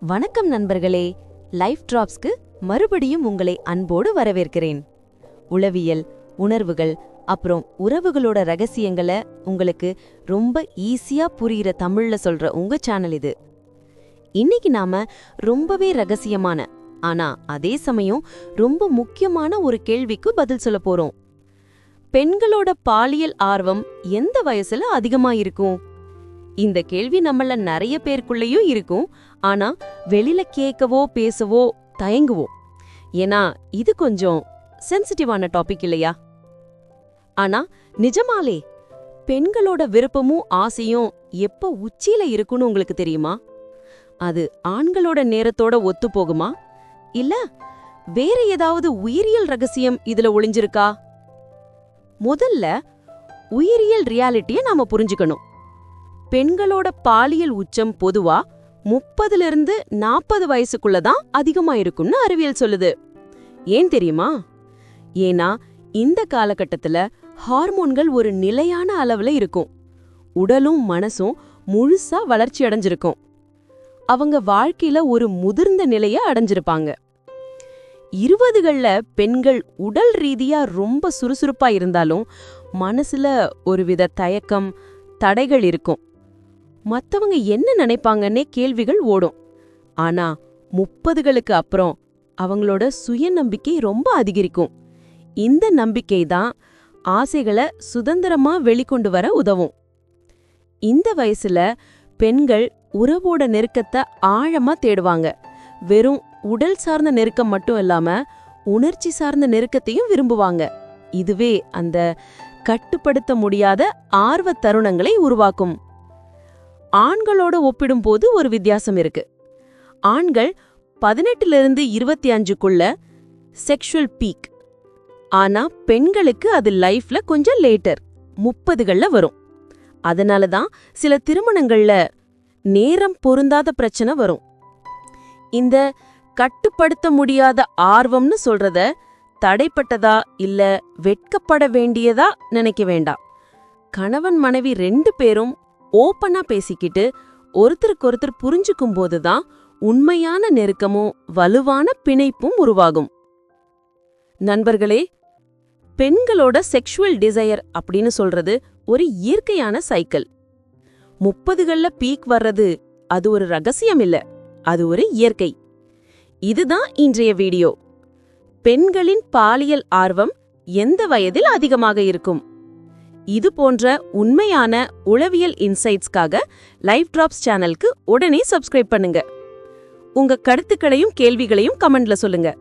வணக்கம் நண்பர்களே. லைஃப் டிராப்ஸ்க்கு மறுபடியும் உங்களை அன்போடு வரவேற்கிறேன். உளவியல் உணர்வுகள் அப்புறம் உறவுகளோட ரகசியங்களை உங்களுக்கு ரொம்ப ஈஸியா புரியிற தமிழ்ல சொல்ற உங்க சேனல் இது. இன்னைக்கு நாம ரொம்பவே ரகசியமான ஆனா அதே சமயம் ரொம்ப முக்கியமான ஒரு கேள்விக்கு பதில் சொல்ல போறோம். பெண்களோட பாலியல் ஆர்வம் எந்த வயசுல அதிகமா இருக்கும் இந்த கேள்வி நம்மள நிறைய பேருக்குள்ளேயும் இருக்கும். ஆனா வெளியில கேட்கவோ பேசவோ தயங்குவோம் ஏன்னா இது கொஞ்சம் சென்சிட்டிவான டாபிக் இல்லையா? ஆனா நிஜமாலே பெண்களோட விருப்பமும் ஆசையும் எப்ப உச்சியில இருக்குன்னு உங்களுக்கு தெரியுமா? அது ஆண்களோட நேரத்தோட ஒத்து போகுமா? இல்ல வேற ஏதாவது உயிரியல் ரகசியம் இதுல ஒளிஞ்சிருக்கா? முதல்ல உயிரியல் ரியாலிட்டிய நாம புரிஞ்சுக்கணும். பெண்களோட பாலியல் உச்சம் பொதுவா முப்பதுல இருந்து நாற்பது வயசுக்குள்ள தான் அதிகமா இருக்கும்னு அறிவியல் சொல்லுது. ஏன் தெரியுமா? ஏன்னா இந்த காலகட்டத்துல ஹார்மோன்கள் ஒரு நிலையான அளவுல இருக்கும். உடலும் மனசும் முழுசா வளர்ச்சி அடைஞ்சிருக்கும். அவங்க வாழ்க்கையில ஒரு முதிர்ந்த நிலைய அடைஞ்சிருப்பாங்க. இருபதுகள்ல பெண்கள் உடல் ரீதியா ரொம்ப சுறுசுறுப்பா இருந்தாலும் மனசுல ஒருவித தயக்கம் தடைகள் இருக்கும். மத்தவங்க என்ன நினைப்பாங்கன்னே கேள்விகள் ஓடும். ஆனா முப்பதுகளுக்கு அப்புறம் அவங்களோட சுயநம்பிக்கை ரொம்ப அதிகரிக்கும். இந்த நம்பிக்கை தான் ஆசைகளை சுதந்திரமா வெளிக்கொண்டு வர உதவும். இந்த வயசுல பெண்கள் உறவோட நெருக்கத்தை ஆழமா தேடுவாங்க. வெறும் உடல் சார்ந்த நெருக்கம் மட்டும் இல்லாம உணர்ச்சி சார்ந்த நெருக்கத்தையும் விரும்புவாங்க. இதுவே அந்த கட்டுப்படுத்த முடியாத ஆர்வ தருணங்களை உருவாக்கும். ஆண்களோட ஒப்பிடும்போது ஒரு வித்தியாசம் இருக்கு. ஆண்கள் பதினெட்டுல இருந்து இருபத்தி அஞ்சுக்குள்ள செக்ஷுவல் பீக் ஆனா பெண்களுக்கு அது லைஃப்ல கொஞ்சம் லேட்டர் முப்பதுகள்ல வரும். அதனால தான் சில திருமணங்கள்ல நேரம் பொருந்தாத பிரச்சனை வரும். இந்த கட்டுப்படுத்த முடியாத ஆர்வம்னு சொல்றத தடைப்பட்டதா இல்ல வெட்கப்பட வேண்டியதா நினைக்க வேண்டாம். கணவன் மனைவி ரெண்டு பேரும் ஓப்பனா பேசிக்கிட்டு ஒருத்தருக்கொருத்தர் புரிஞ்சுக்கும் போதுதான் உண்மையான நெருக்கமும் வலுவான பிணைப்பும் உருவாகும். நண்பர்களே பெண்களோட செக்ஷுவல் டிசையர் அப்படின்னு சொல்றது ஒரு இயற்கையான சைக்கிள் முப்பதுகள்ல பீக் வர்றது அது ஒரு ரகசியம் இல்ல அது ஒரு இயற்கை. இதுதான் இன்றைய வீடியோ பெண்களின் பாலியல் ஆர்வம் எந்த வயதில் அதிகமாக இருக்கும்? இது போன்ற உண்மையான உளவியல் இன்சைட்ஸ்க்காக லைஃப் டிராப்ஸ் சேனலுக்கு உடனே சப்ஸ்கிரைப் பண்ணுங்க. உங்க கருத்துக்களையும் கேள்விகளையும் கமெண்ட்ல சொல்லுங்க.